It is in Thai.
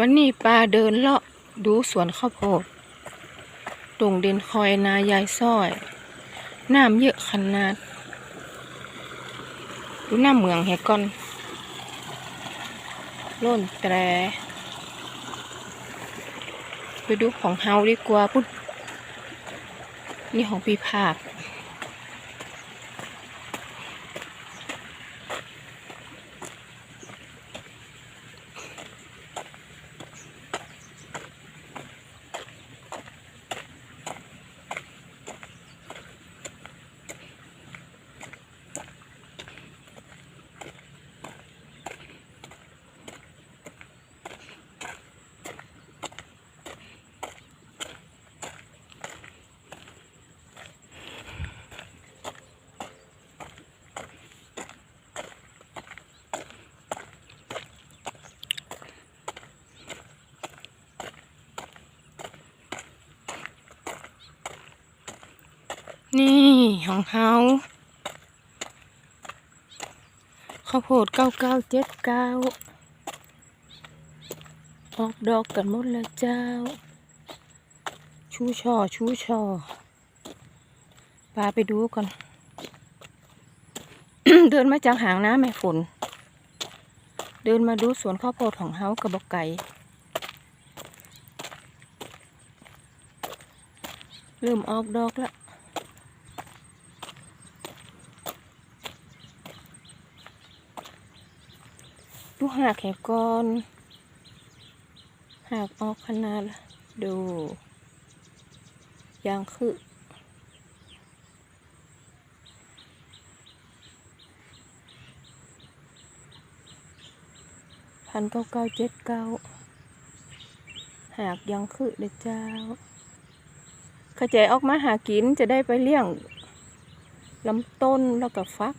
วันนี้ปลาเดินเลาะดูสวนข้าวโพดตรงเด่นคอยนายายซ้อย น้ำเยอะขนาด ดูหน้ำเมืองแหก่อนล่นแตร ไปดูของเฮาดีกว่าพุดนี่ของพี่ภาค นี่ของเฮาข้าวโพดเก้าเก้าเจ็ดเก้าออกดอกกันหมดแล้วเจ้า ชูช่อชูช่อปาไปดูก่อน เดินมาจากหางน้ำแม่ฝน เดินมาดูสวนข้าวโพดของเฮากระบอกไก่ เริ่มออกดอกแล้ว ดูหากแหกก่อนหากออกขนาดดูยางคือ พันเก้าเก้าเจ็ดเก้าหากยังคือเด็กเจ้าขจายออกมาหากินจะได้ไปเลี้ยงลำต้นแล้วก็ฟัก